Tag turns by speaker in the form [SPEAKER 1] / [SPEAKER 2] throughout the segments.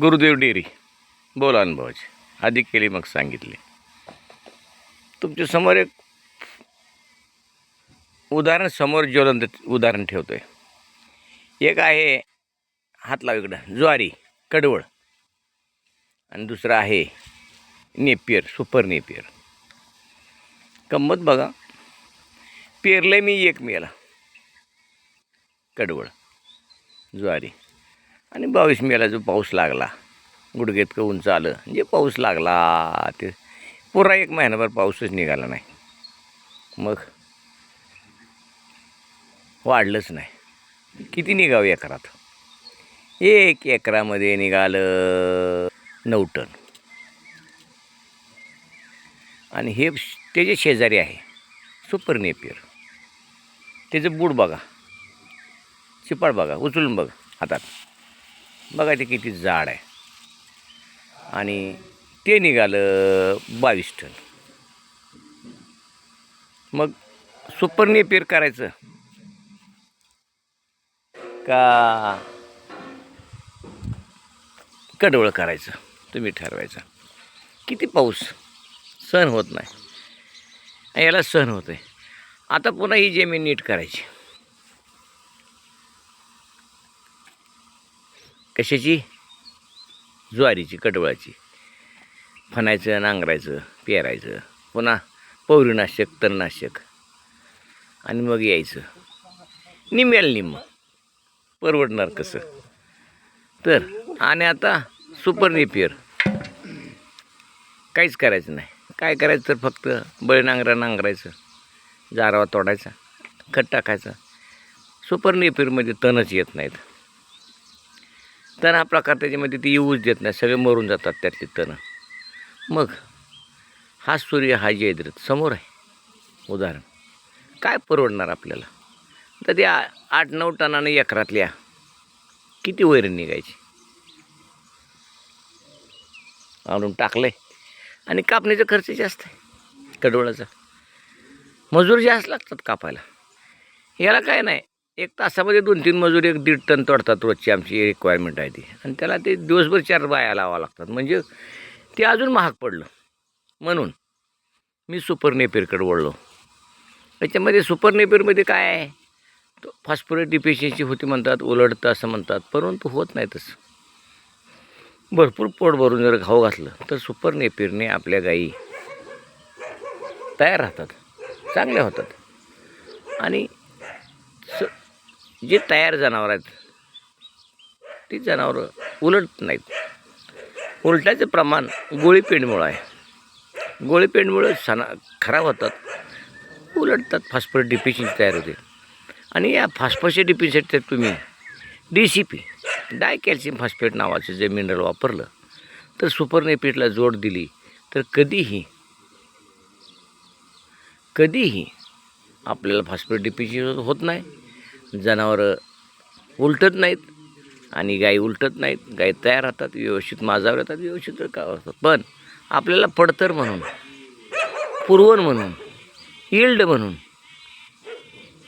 [SPEAKER 1] Gurudev dairy बोला अनुभवाची. आधी केली मग सांगितले. तुमच्यासमोर एक उदाहरण समोर ज्वलंत उदाहरण ठेवतो आहे एक आहे हातलाव इकडं. ज्वारी कडवळ. आणि दुसरं आहे नेपियर सुपर नेपियर. गंमत बघा. पेरलं मी एक मेला. कडवळ. ज्वारी. आणि बावीस मेला जो पाऊस लागला. गुडघेत का उंच आलं. जे पाऊस लागला. ते पुरा एक महिनाभर पाऊसच निघाला नाही. मग वाढलंच नाही. किती निघावं एकरात? एक एकरामध्ये निघालं नऊ टन. आणि हे त्याचे शेजारी आहे सुपर नेपियर. त्याचं बूड बघा. चिपाड बघा उचलून बघा हातात. बघा ते किती जाड आहे. आणि ते निघालं बावीस टन. मग सुपरनेपेयर करायचं. का कडवळ करायचं तुम्ही ठरवायचं. किती पाऊस? सहन होत नाही. याला सहन होतं आहे आता पुन्हा ही जमीन नीट करायची. कशाची? ज्वारीची कडवळाची फणायचं नांगरायचं पेरायचं. पुन्हा पौरीनाशक तणनाशक आणि मग यायचं. निम्याल निम्म. परवडणार कसं? तर आणि आता सुपर नेपियर. काहीच करायचं नाही. काय करायचं तर फक्त बळी नांगरा नांगरायचं जारावा तोडायचा खत टाकायचा. सुपर नेपियरमध्ये तणच येत नाहीत. तण हा प्रकार त्याच्यामध्ये ती येऊच देत नाही. सगळे मरून जातात त्यातले तण. मग हा सूर्य हा जयद्रथ समोर आहे. उदाहरण. काय परवडणार आपल्याला? तर त्या आठ नऊ टनानं एकरातल्या किती वैर निघायची? आणून आहे आणि कापणीचा खर्च जास्त आहे. कडवळाचा. मजूर जास्त लागतात कापायला. याला काय नाही. एक तासामध्ये दोन तीन मजूर एक दीड टन तोडतात रोजची आमची रिक्वायरमेंट आहे ती. आणि त्याला ते दिवसभर चार बाया लावा लागतात. म्हणजे ते अजून महाग पडलं. म्हणून मी सुपर नेपेरकडे वळलो. त्याच्यामध्ये सुपर नेपेरमध्ये काय आहे? तो फॉस्फरस डिफिशियन्सी होती म्हणतात उलटतं असं म्हणतात परंतु होत नाही तसं. भरपूर पोट भरून जर घाऊ घातलं तर सुपर नेपिरने आपल्या गायी तयार राहतात. चांगल्या होतात. आणि स जे तयार जनावर आहेत ती जनावरं उलट नाहीत. उलटायचं प्रमाण गोळीपेंडमुळं आहे. गोळीपेंडमुळं सणा खराब होतात उलटतात फॉस्फरस डिफिशियन्सी तयार होते. आणि या फॉस्फरसच्या डिफिशियन्सी तुम्ही D C P di calcium phosphate नावाचं जे मिनरल वापरलं तर सुपरनेपीटला जोड दिली तर कधीही कधीही आपल्याला फॉस्फेट डिफिशियन्सी होत नाही. जनावरं उलटत नाहीत आणि गाई उलटत नाहीत. गाई तयार राहतात व्यवस्थित माझावर येतात व्यवस्थित का असतात. पण आपल्याला पडतर म्हणून पुरवण म्हणून इल्ड म्हणून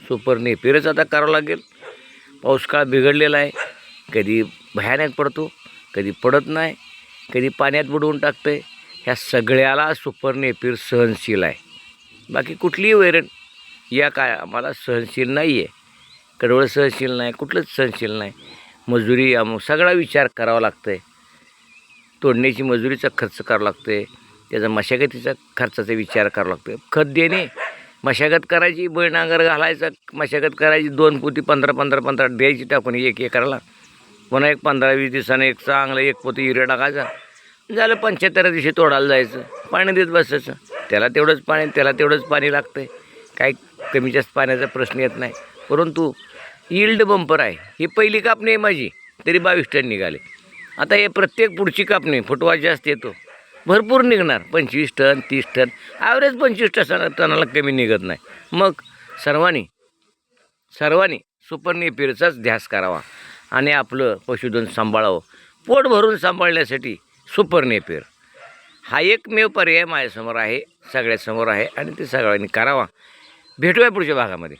[SPEAKER 1] सुपर नेपिरच आता करावं लागेल. पाऊस काळ बिघडलेला आहे. कधी भयानक पडतो कधी पडत नाही कधी पाण्यात बुडवून टाकतं ह्या सगळ्याला सुपर नेपीर सहनशील आहे. बाकी कुठलीही वैरण या काय आम्हाला सहनशील नाही आहे कडवळ सहनशील नाही कुठलंच सहनशील नाही. मजुरी आम सगळा विचार करावा लागतो आहे तोडण्याची मजुरीचा खर्च करावा लागतो आहे त्याचा मशागतीचा खर्चाचा विचार करावा लागतो खत देणे मशागत करायची बैनांगर घालायचा मशागत करायची दोन पोती पंधरा पंधरा पंधरा द्यायची टाकून एक एकराला. पुन्हा एक पंधरा वीस दिवसानं एक चांगलं एक पोती युरिया टाकायचा. झालं पंच्याहत्तर दिवशी तोडायला जायचं. पाणी देत बसायचं. त्याला तेवढंच पाणी त्याला तेवढंच पाणी लागतं आहे काही कमी जास्त पाण्याचा प्रश्न येत नाही. परंतु यील्ड बंपर आहे. ही पहिली कापणी आहे माझी. तरी बावीस टन निघाले. आता हे प्रत्येक पुढची कापणी फुटवा जास्त येतो भरपूर निघणार. पंचवीस टन तीस टन. ॲव्हरेज पंचवीस टन टनाला कमी निघत नाही. मग सर्वांनी सर्वांनी सुपरनेपियरचाच ध्यास करावा. आणि आपलं पशुधन सांभाळावं. पोट भरून सांभाळण्यासाठी सुपर हा एकमेव पर्याय माझ्यासमोर आहे सगळ्यासमोर आहे आणि ते सगळ्यांनी करावा. भेटूया पुढच्या भागामध्ये.